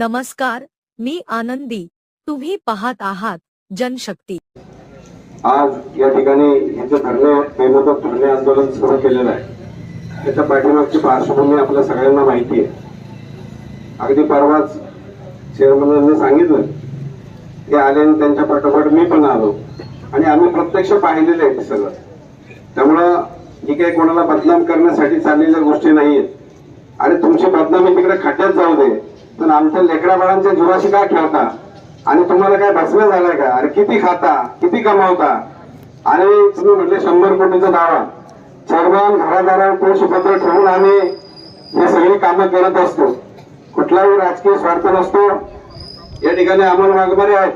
नमस्कार मी आनंदी. तुम्ही पाहत आहात जनशक्ती. आज या ठिकाणी हे जे धरणे बेमुदत धरणे आंदोलन सुरू केलेलं आहे त्याच्या पाठीमागची पार्श्वभूमी आपल्या सगळ्यांना माहिती आहे. अगदी परवाच चेअरमनांनी सांगितलं ते आले आणि त्यांच्या पाठोपाठ मी पण आलो. आणि आम्ही प्रत्यक्ष पाहिलेलं आहे सगळं. त्यामुळं ही काही कोणाला बदनाम करण्यासाठी चाललेल्या गोष्टी नाहीयेत. आणि तुमची बदनामी तिकडे खड्ड्यात जाऊ दे पण आमच्या लेकरा बाळांच्या जीवाशी काय ठेवता आणि तुम्हाला काय भस्म झालाय का? अरे किती खाता किती कमावता? आणि तुम्ही म्हटले शंभर कोटीचा दावा. चेअरमॅन घरादारावर पोषपत्र ठेवून आम्ही हे सगळी कामं करत असतो. कुठलाही राजकीय स्वार्थ नसतो. या ठिकाणी आम्हाला मागमारे आहेत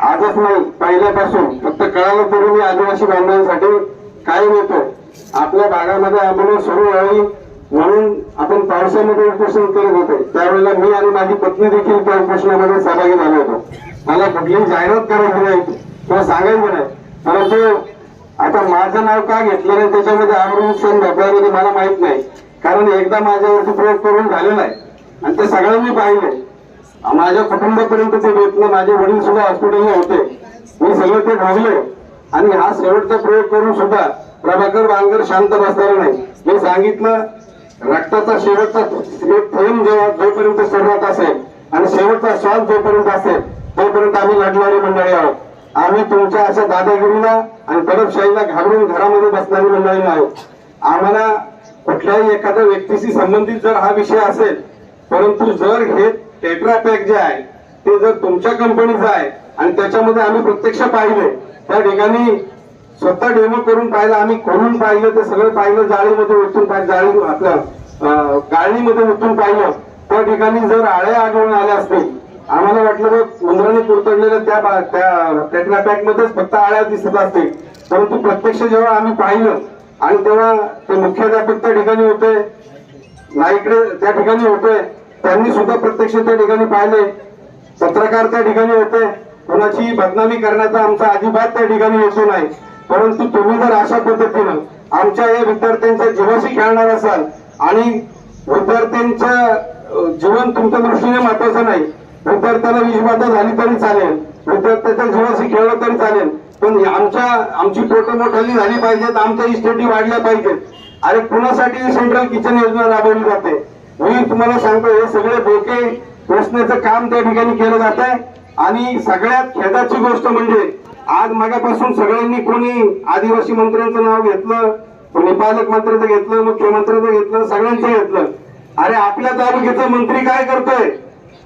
आजच नाही पहिल्यापासून. फक्त कळालं तरी मी आदिवासी बांधवांसाठी कायम येतो. आपल्या भागामध्ये आम्हाला सुरू व्हावी म्हणून आपण पावसामध्ये उपोषण करत होते. त्यावेळेला मी आणि माझी पत्नी देखील त्या उपोषणामध्ये सहभागी झालो होतो. मला कुठलीही जाहिरात करायची नाही. किंवा सांगायचं नाही. परंतु आता माझं नाव का घेतलं नाही त्याच्यामध्ये आवरून सण मला माहीत नाही. कारण एकदा माझ्यावरती प्रयोग करून झालेला आहे आणि ते सगळ्यांनी पाहिले. माझ्या कुटुंबापर्यंत ते भेटलं. माझे वडील सुद्धा हॉस्पिटलला होते. मी सगळं ते भोगले आणि हा शेवटचा प्रयोग करून सुद्धा प्रभाकर बांगर शांत बसणार नाही. मी सांगितलं रक्ताचा शेवटचा एक थेंब जेव्हा जोपर्यंत शरीरात असेल आणि शेवटचा श्वास जोपर्यंत असेल तोपर्यंत आम्ही लढणारी मंडळी आहोत. आम्ही तुमच्या अशा दादागिरीला आणि तडपशाहीला घाबरून घरामध्ये बसणारी मंडळी आहोत आम्हाला कुठल्याही एखाद्या व्यक्तीशी संबंधित जर हा विषय असेल परंतु जर हे टेट्रा पॅक जे आहे ते जर तुमच्या कंपनीचं आहे आणि त्याच्यामध्ये आम्ही प्रत्यक्ष पाहिले त्या ठिकाणी स्वतः डेमो करून पाहिलं आम्ही करून पाहिलं ते सगळं पाहिलं जाळीमध्ये ओतून पाहिलं जाळी आपल्या गाळणीमध्ये ओतून पाहिलं. त्या ठिकाणी जर आळ्या आढळून आल्या असतील आम्हाला वाटलं बघ उंदराने कुरतडलेल्या त्या बा- त्या टेट्रापॅक मध्येच फक्त आळ्या दिसत असतील. परंतु प्रत्यक्ष जेव्हा आम्ही पाहिलं आणि तेव्हा ते मुख्याध्यापक त्या ठिकाणी होते नाईकडे त्या ठिकाणी होते त्यांनी सुद्धा प्रत्यक्ष त्या ठिकाणी पाहिले. पत्रकार त्या ठिकाणी होते. कोणाची बदनामी करण्याचा आमचा अजिबात त्या ठिकाणी हेतू नाही. परंतु तुम्ही जर अशा पद्धतीनं आमच्या या विद्यार्थ्यांच्या जीवाशी खेळणार असाल आणि विद्यार्थ्यांच्या जीवन तुमच्या दृष्टीने महत्वाचं नाही विद्यार्थ्याला विषबाधा झाली तरी चालेल विद्यार्थ्याच्या जीवाशी खेळलं तरी चालेल पण आमच्या आमची पोटं मोठाली झाली पाहिजेत आमच्या इस्टेटी वाढल्या पाहिजेत. अरे कुणासाठी सेंट्रल किचन योजना राबवली जाते? मी तुम्हाला सांगतो हे सगळे डोके पोचण्याचं काम त्या ठिकाणी केलं जात आहे आणि सगळ्यात खेदाची गोष्ट म्हणजे आज मागापासून सगळ्यांनी कोणी आदिवासी मंत्र्यांचं नाव घेतलं कोणी पालकमंत्र्याचं घेतलं मुख्यमंत्र्याचं घेतलं सगळ्यांचं घेतलं. अरे आपल्या तालुक्याचा मंत्री काय करतोय?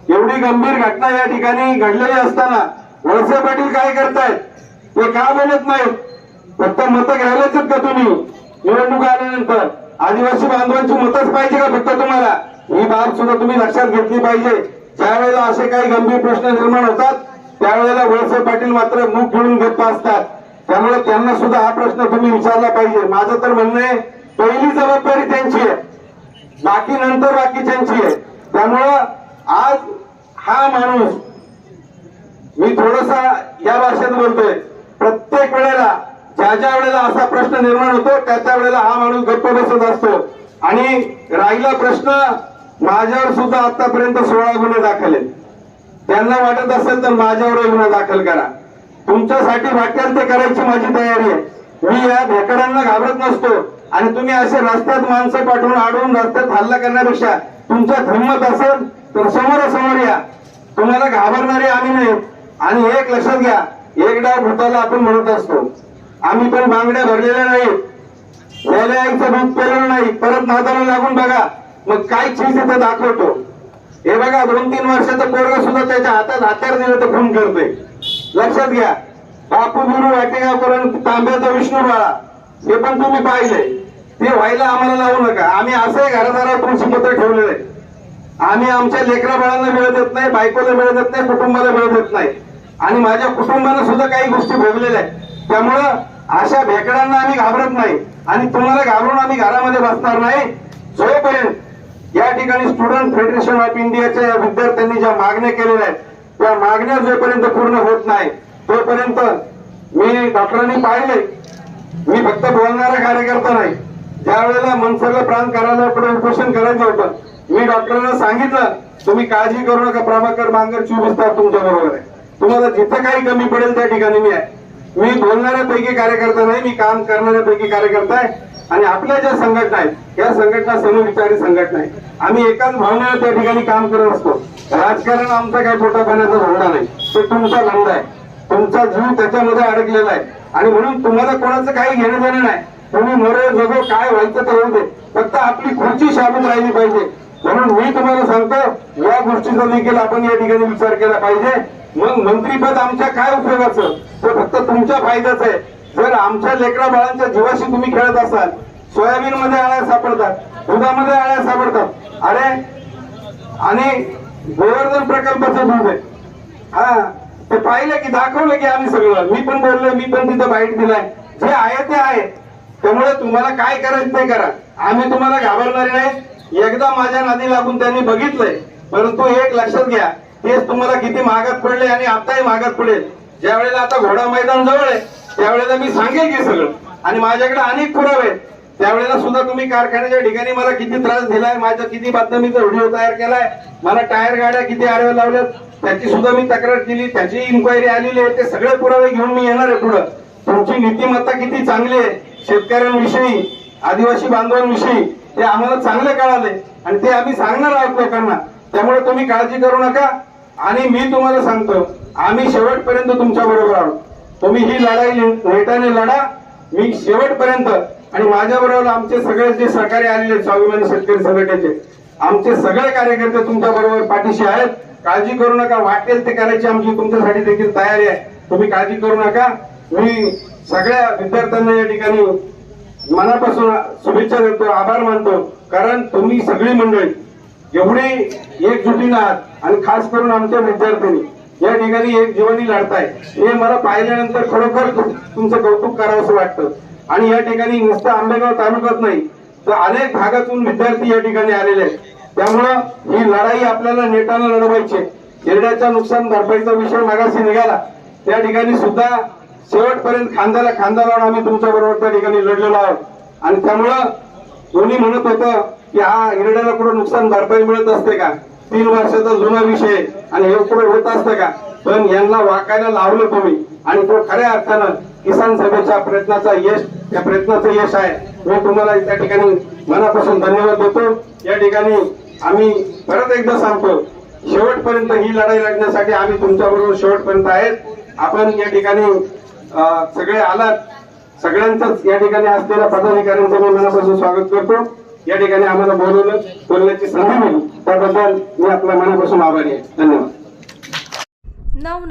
एवढी गंभीर घटना या ठिकाणी घडलेली असताना वळसे पाटील काय करतायत? ते का बोलत नाहीत? फक्त मतं घ्यायलाच का तुम्ही? निवडणूक आल्यानंतर आदिवासी बांधवांची मतच पाहिजे का फक्त तुम्हाला? ही बाब सुद्धा तुम्ही लक्षात घेतली पाहिजे. ज्यावेळेला असे काही गंभीर प्रश्न निर्माण होतात त्यावेळेला वळसे पाटील मात्र मुख घेऊन गप्प असतात. त्यामुळे त्यांना सुद्धा हा प्रश्न तुम्ही विचारला पाहिजे. माझं तर म्हणणं आहे पहिली जबाबदारी त्यांची आहे. बाकी नंतर बाकीच्यांची आहे. त्यामुळं आज हा माणूस मी थोडासा या भाषेत बोलतोय प्रत्येक वेळेला ज्या ज्या वेळेला असा प्रश्न निर्माण होतो त्या त्या वेळेला हा माणूस गप्प बसत असतो. आणि राहिला प्रश्न माझ्यावर सुद्धा आतापर्यंत सोळा गुन्हे दाखल आहेत. त्यांना वाटत असेल तर माझ्यावर गुन्हा दाखल करा. तुमच्यासाठी वाटेल ते करायची माझी तयारी आहे. मी या भेकडांना घाबरत नसतो. आणि तुम्ही असे रस्त्यात माणसं पाठवून अडवून रस्त्यात हल्ला करण्यापेक्षा तुमच्यात हिंमत असेल तर समोरासमोर या. तुम्हाला घाबरणारे आम्ही नाही. आणि एक लक्षात घ्या एक डाव भूताला आपण म्हणत असतो आम्ही पण बांगड्या भरलेल्या नाहीत. वेल्या आईचं दूध पेरलं नाही. परत नादाला लागून बघा. मग काय चीज इथं दाखवतो? हे बघा दोन तीन वर्षाचं पोरग सुद्धा त्याच्या हातात हत्यार दिलं तर खून करते लक्षात घ्या. बापू गुरु वाटेगावकर तांब्याचा विष्णू बाळा. हे पण तुम्ही पाहिले ते व्हायला आम्हाला लावू नका. आम्ही असंही घरादारावर तुळशीपत्र ठेवलेलं आहे. आम्ही आमच्या लेकरा बाळांना मिळत देत नाही बायकोला मिळत देत नाही कुटुंबाला मिळत देत नाही. आणि माझ्या कुटुंबानं सुद्धा काही गोष्टी भोगलेल्या आहेत. त्यामुळं अशा भेकडांना आम्ही घाबरत नाही. आणि तुम्हाला घाबरून आम्ही घरामध्ये बसणार नाही. जोपर्यंत या ठिकाणी स्टुडंट फेडरेशन ऑफ इंडियाच्या या विद्यार्थ्यांनी ज्या मागण्या केलेल्या आहेत त्या मागण्या जोपर्यंत पूर्ण होत नाही तोपर्यंत मी डॉक्टरांनी पाहिले मी फक्त बोलणारा कार्यकर्ता नाही. ज्या वेळेला मनसरला प्राण करायला पुढे उपोषण करायचं होतं. मी डॉक्टरांना सांगितलं तुम्ही काळजी करू नका प्रभाकर मांगर चोवीस तास तुमच्या बरोबर आहे. तुम्हाला जिथं काही कमी पडेल त्या ठिकाणी मी आहे. मी बोलणाऱ्यापैकी कार्यकर्ता नाही मी काम करणाऱ्यापैकी कार्यकर्ता आहे. आणि आपल्या ज्या संघटना आहेत या संघटना समविचारी संघटना आहेत. आम्ही एकाच भावनेनं त्या ठिकाणी काम करत असतो. राजकारण आमचा काही पोटा पाण्याचा धंदा नाही. तो तुमचा धंदा आहे. तुमचा जीव त्याच्यामध्ये अडकलेला आहे. आणि म्हणून तुम्हाला कोणाचं काही घेणं देणं नाही. तुम्ही मरो जगो काय व्हायचं ते होऊ दे. फक्त आपली खुर्ची शाबूत राहिली पाहिजे. म्हणून मी तुम्हाला सांगतो या गोष्टीचा देखील आपण या ठिकाणी विचार केला पाहिजे. मग मंत्रीपद आमच्या काय उपयोगाचं? ते फक्त तुमच्या फायद्याचं आहे. जर आमच्या लेकरा बाळांच्या जीवाशी तुम्ही खेळत असाल सोयाबीन मध्ये आळ्या सापडतात दुधामध्ये आळ्या सापडतात. अरे आणि गोवर्धन प्रकल्पाचं दूध आहे. हा ते पाहिलं की दाखवलं की आम्ही सगळं. मी पण बोललो मी पण तिथं बाईट दिलाय. जे आहे ते आहे. त्यामुळे तुम्हाला काय करायचं ते करा. आम्ही तुम्हाला घाबरणारे नाही. एकदा माझ्या नादी लागून त्यांनी बघितलंय. परंतु एक लक्षात घ्या तेच तुम्हाला किती महागात पडले आणि आताही महागात पडेल. ज्या वेळेला आता घोडा मैदान जवळ आहे त्यावेळेला मी सांगेल की सगळं. आणि माझ्याकडे अनेक पुरावे आहेत. त्यावेळेला सुद्धा तुम्ही कारखान्याच्या ठिकाणी मला किती त्रास दिलाय माझ्या किती बातमीचा व्हिडिओ तयार केलाय मला टायर गाड्या किती आडव्या लावल्यात त्याची सुद्धा मी तक्रार केली त्याची इन्क्वायरी आलेली आहे ते सगळे पुरावे घेऊन मी येणार आहे पुढं. तुमची नीतिमत्ता किती चांगली आहे शेतकऱ्यांविषयी आदिवासी बांधवांविषयी ते आम्हाला चांगले कळाले आणि ते आम्ही सांगणार आहोत लोकांना. त्यामुळे तुम्ही काळजी करू नका. आणि मी तुम्हाला सांगतो आम्ही शेवटपर्यंत तुमच्या बरोबर आहोत. तुम्ही ही लढाई नेटाने लढा मी शेवटपर्यंत आणि माझ्याबरोबर आमचे सगळे जे सहकारी आलेले आहेत, स्वाभिमानी शेतकरी संघटनेचे आमचे सगळे कार्यकर्ते तुमच्या बरोबर पाठीशी आहेत. काळजी करू नका वाटेल ते करायची आमची तुमच्यासाठी देखील तयारी आहे. तुम्ही काळजी करू नका. मी सगळ्या विद्यार्थ्यांना या ठिकाणी मनापासून शुभेच्छा देतो आभार मानतो. कारण तुम्ही सगळी मंडळी एवढी एकजुटीनं आहात आणि खास करून आमच्या विद्यार्थ्यांनी. या ठिकाणी एक जीवनी लढताय. हे मला पाहिल्यानंतर खरोखर तुमचं कौतुक करावंसं वाटतं. आणि या ठिकाणी नुसतं आंबेगाव तालुक्यात नाही तर अनेक भागातून विद्यार्थी या ठिकाणी आलेले आहेत. त्यामुळं ही लढाई आपल्याला नेटानं लढवायची आहे. नुकसान भरपाईचा विषय मागाशी निघाला. त्या ठिकाणी सुद्धा शेवटपर्यंत खांद्याला खांदा लावून आम्ही तुमच्या बरोबर त्या ठिकाणी लढलेलो आहोत. आणि त्यामुळं दोन्ही म्हणत होतं की हा हिरड्याला कुठं नुकसान भरपाई मिळत असते का? तीन वर्षाचा जुना विषय आणि हे पुढे होत असतं का? पण यांना वाकायला लावलं तुम्ही. आणि तो खऱ्या अर्थानं किसान सभेच्या प्रयत्नाचा यश त्या प्रयत्नाचं यश आहे. मी तुम्हाला त्या ठिकाणी मनापासून धन्यवाद देतो. या ठिकाणी आम्ही परत एकदा सांगतो शेवटपर्यंत ही लढाई लढण्यासाठी आम्ही तुमच्या बरोबर शेवटपर्यंत आहेत. आपण या ठिकाणी सगळे आलात. सगळ्यांचंच या ठिकाणी असलेल्या पदाधिकाऱ्यांचं मी मनापासून स्वागत करतो. या ठिकाणी आम्हाला बोलवलं बोलण्याची संधी मिळाली. त्याबद्दल मी आपल्या मनापासून आभारी आहे. धन्यवाद. नवनवीन